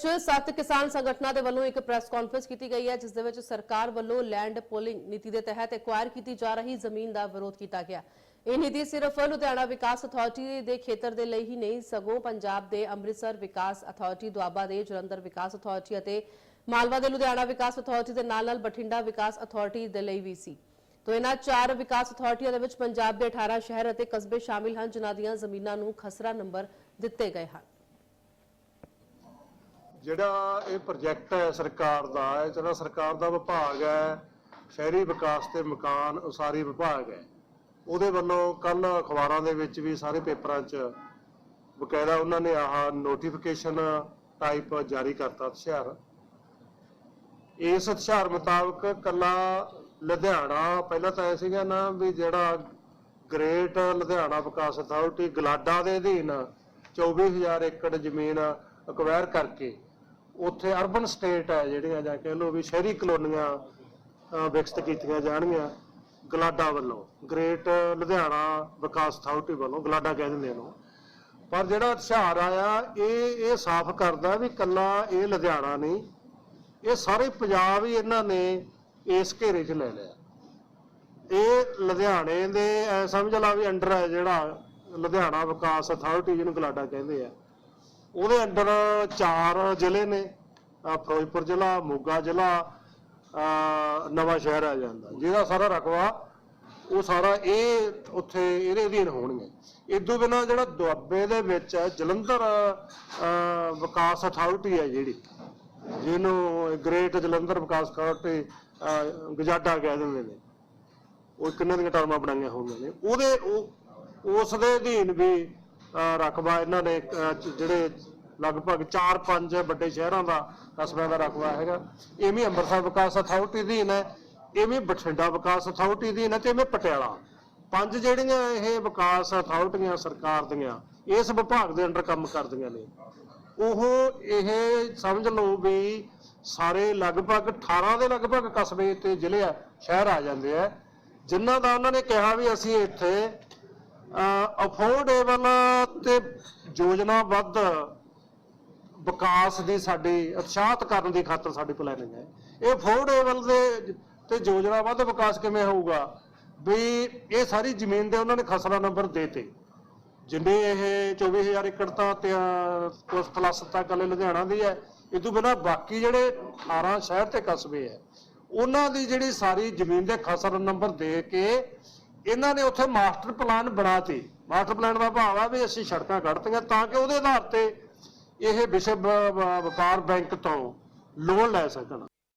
ਸੱਤ ਕਿਸਾਨ ਸੰਗਠਨਾਂ ਦੇ ਵੱਲੋਂ ਇੱਕ ਪ੍ਰੈਸ ਕਾਨਫਰੰਸ ਕੀਤੀ ਗਈ ਹੈ, ਜਿਸ ਦੇ ਵਿੱਚ ਸਰਕਾਰ ਵੱਲੋਂ ਲੈਂਡ ਪੋਲਿੰਗ ਨੀਤੀ ਦੇ ਤਹਿਤ ਐਕਵਾਇਰ ਕੀਤੀ ਜਾ ਰਹੀ ਜ਼ਮੀਨ ਦਾ ਵਿਰੋਧ ਕੀਤਾ ਗਿਆ। ਇਹ ਨੀਤੀ ਸਿਰਫ ਲੁਧਿਆਣਾ ਵਿਕਾਸ ਅਥਾਰਟੀ ਦੇ ਖੇਤਰ ਦੇ ਲਈ ਹੀ ਨਹੀਂ, ਸਗੋਂ ਪੰਜਾਬ ਦੇ ਅੰਮ੍ਰਿਤਸਰ ਵਿਕਾਸ ਅਥਾਰਟੀ, ਦੁਆਬਾ ਦੇ ਜਲੰਧਰ ਵਿਕਾਸ ਅਥਾਰਟੀ ਅਤੇ ਮਾਲਵਾ ਦੇ ਲੁਧਿਆਣਾ ਵਿਕਾਸ ਅਥਾਰਟੀ ਦੇ ਨਾਲ ਨਾਲ ਬਠਿੰਡਾ ਵਿਕਾਸ ਅਥਾਰਟੀ ਦੇ ਲਈ ਵੀ ਸੀ। ਤੋਂ ਇਹਨਾਂ ਚਾਰ ਵਿਕਾਸ ਅਥਾਰਟੀਆਂ ਦੇ ਵਿੱਚ ਪੰਜਾਬ ਦੇ 18 ਸ਼ਹਿਰ ਅਤੇ ਕਸਬੇ ਸ਼ਾਮਿਲ ਹਨ, ਜਿਨ੍ਹਾਂ ਦੀਆਂ ਜ਼ਮੀਨਾਂ ਨੂੰ ਖਸਰਾ ਨੰਬਰ ਦਿੱਤੇ ਗਏ ਹਨ। ਜਿਹੜਾ ਇਹ ਪ੍ਰੋਜੈਕਟ ਹੈ ਸਰਕਾਰ ਦਾ, ਇਹ ਜਿਹੜਾ ਸਰਕਾਰ ਦਾ ਵਿਭਾਗ ਹੈ, ਸ਼ਹਿਰੀ ਵਿਕਾਸ ਤੇ ਮਕਾਨ ਉਸਾਰੀ ਵਿਭਾਗ ਹੈ। ਉਹਦੇ ਵੱਲੋਂ ਕੱਲ ਅਖਬਾਰਾਂ ਦੇ ਵਿੱਚ ਵੀ ਸਾਰੇ ਪੇਪਰਾਂ 'ਚ ਬਕਾਇਦਾ ਉਹਨਾਂ ਨੇ ਆਹ ਨੋਟੀਫਿਕੇਸ਼ਨ ਟਾਈਪ ਜਾਰੀ ਕਰਤਾ ਹੁਸ਼ਿਆਰ ਇਸ ਹੁਸ਼ਿਆਰ ਮੁਤਾਬਕ ਕੱਲਾ ਲੁਧਿਆਣਾ, ਪਹਿਲਾਂ ਤਾਂ ਇਹ ਸੀਗਾ ਨਾ ਵੀ ਜਿਹੜਾ ਗ੍ਰੇਟ ਲੁਧਿਆਣਾ ਵਿਕਾਸ ਅਥਾਰਟੀ ਗਲਾਡਾ ਦੇ ਅਧੀਨ 24000 ਏਕੜ ਜ਼ਮੀਨ ਅਕਵਾਇਰ ਕਰਕੇ ਉੱਥੇ ਅਰਬਨ ਸਟੇਟ ਹੈ ਜਿਹੜੀਆਂ ਜਾਂ ਕਹਿ ਲਓ ਵੀ ਸ਼ਹਿਰੀ ਕਲੋਨੀਆਂ ਅਹ, ਵਿਕਸਿਤ ਕੀਤੀਆਂ ਜਾਣਗੀਆਂ। ਗਲਾਡਾ ਵੱਲੋਂ ਗ੍ਰੇਟ ਲੁਧਿਆਣਾ ਵਿਕਾਸ ਅਥਾਰਟੀ ਵੱਲੋਂ ਗਲਾਡਾ ਕਹਿ ਦਿੰਦੇ ਇਹਨੂੰ। ਪਰ ਜਿਹੜਾ ਹੁਸ਼ਿਆਰ ਆਇਆ ਇਹ ਇਹ ਸਾਫ਼ ਕਰਦਾ ਵੀ ਕੱਲਾ ਇਹ ਲੁਧਿਆਣਾ ਨਹੀਂ। ਇਹ ਸਾਰੇ ਪੰਜਾਬ ਹੀ ਇਹਨਾਂ ਨੇ ਇਸ ਘੇਰੇ 'ਚ ਲੈ ਲਿਆ। ਇਹ ਲੁਧਿਆਣੇ ਦੇ ਸਮਝ ਲਾ ਵੀ ਅੰਡਰ ਹੈ ਜਿਹੜਾ ਲੁਧਿਆਣਾ ਵਿਕਾਸ ਅਥਾਰਟੀ ਜਿਹਨੂੰ ਗਲਾਡਾ ਕਹਿੰਦੇ ਆ। ਉਹਦੇ ਅੰਡਰ ਚਾਰ ਜ਼ਿਲ੍ਹੇ ਨੇ ਫਿਰੋਜ਼ਪੁਰ ਜ਼ਿਲ੍ਹਾ, ਮੋਗਾ ਜ਼ਿਲ੍ਹਾ ਆਹ ਨਵਾਂ ਸ਼ਹਿਰ ਆ ਜਾਂਦਾ। ਜਿਹਦਾ ਸਾਰਾ ਰਕਬਾ, ਉਹ ਸਾਰਾ ਇਹ ਉੱਥੇ ਇਹਦੇ ਅਧੀਨ ਹੋਣਗੇ। ਇਦੋਂ ਬਿਨਾਂ ਜਿਹੜਾ ਦੁਆਬੇ ਦੇ ਵਿੱਚ ਜਲੰਧਰ ਵਿਕਾਸ ਅਥਾਰਟੀ ਹੈ ਜਿਹੜੀ, ਜਿਹਨੂੰ ਗ੍ਰੇਟ ਜਲੰਧਰ ਵਿਕਾਸ ਅਥਾਰਟੀ ਗਜਾਡਾ ਕਹਿ ਦਿੰਦੇ ਨੇ, ਉਹ ਕਿੰਨੇ ਦੀਆਂ ਟਰਮਾਂ ਬਣਾਈਆਂ ਹੋਈਆਂ ਨੇ। ਉਹਦੇ ਉਹ, ਉਸ ਦੇ ਅਧੀਨ ਵੀ ਰਕਬਾ ਇਹਨਾਂ ਨੇ ਜਿਹੜੇ ਲਗਭਗ 4-5 ਵੱਡੇ ਸ਼ਹਿਰਾਂ ਦਾ ਕਸਬਿਆਂ ਦਾ ਰਕਬਾ ਹੈਗਾ। ਇਵੇਂ ਅੰਮ੍ਰਿਤਸਰ ਵਿਕਾਸ ਅਥਾਰਟੀ ਦੀ ਹੈ, ਇਵੇਂ ਬਠਿੰਡਾ ਵਿਕਾਸ ਅਥਾਰਟੀ ਦੀ ਹੈ ਤੇ ਇਵੇਂ ਪਟਿਆਲਾ। ਪੰਜ ਜਿਹੜੀਆਂ ਇਹ ਵਿਕਾਸ ਅਥਾਰਟੀਆਂ ਸਰਕਾਰ ਦੀਆਂ, ਇਸ ਵਿਭਾਗ ਦੇ ਅੰਡਰ ਕੰਮ ਕਰਦੀਆਂ ਨੇ। ਉਹ ਇਹ ਸਮਝ ਲਓ ਵੀ ਸਾਰੇ ਲਗਭਗ 18 ਦੇ ਲਗਭਗ ਕਸਬੇ ਤੇ ਜ਼ਿਲ੍ਹੇ ਆ ਸ਼ਹਿਰ ਆ ਜਾਂਦੇ ਆ। ਜਿਨ੍ਹਾਂ ਦਾ ਉਹਨਾਂ ਨੇ ਕਿਹਾ ਵੀ ਅਸੀਂ ਇੱਥੇ ਅਫੋਰਡੇਬਲ ਤੇ ਯੋਜਨਾਬੱਧ ਵਿਕਾਸ ਦੀ ਸਾਡੀ ਉਤਸ਼ਾਹਤ ਕਰਨ ਦੀ ਖਾਤਰ ਸਾਡੀ ਪਲੈਨਿੰਗ ਹੈ। ਇਹ ਅਫੋਰਡੇਬਲ ਦੇ ਤੇ ਯੋਜਨਾਬੱਧ ਵਿਕਾਸ ਕਿਵੇਂ ਹੋਊਗਾ? ਵੀ ਇਹ ਸਾਰੀ ਜ਼ਮੀਨ ਦੇ ਉਹਨਾਂ ਨੇ ਖਸਰਾ ਨੰਬਰ ਦੇਤੇ। ਜਿੰਨੇ ਇਹ 24000 ਏਕੜ ਤਾਂ ਤੇ ਅਹ, ਪਲੱਸ ਤਾਂ ਕੱਲੇ ਲੁਧਿਆਣਾ ਦੀ ਹੈ ਇਹ ਤੋਂ ਬਿਨਾਂ ਬਾਕੀ ਜਿਹੜੇ 18 ਸ਼ਹਿਰ ਤੇ ਕਸਬੇ ਹੈ ਉਹਨਾਂ ਦੀ ਜਿਹੜੀ ਸਾਰੀ ਜ਼ਮੀਨ ਦੇ ਖਸਰ ਨੰਬਰ ਦੇ ਕੇ ਇਹਨਾਂ ਨੇ ਉੱਥੇ ਮਾਸਟਰ ਪਲਾਨ ਬਣਾਤੇ ਮਾਸਟਰ ਪਲਾਨ ਦਾ ਭਾਵ ਆ ਵੀ ਅਸੀਂ ਸੜਕਾਂ ਕੱਢਤੀਆਂ ਤਾਂ ਕਿ ਉਹਦੇ ਆਧਾਰ ਤੇ ਇਹ ਵਿਸ਼ਵ ਵਪਾਰ ਬੈਂਕ ਤੋਂ ਲੋਨ ਲੈ ਸਕਣ।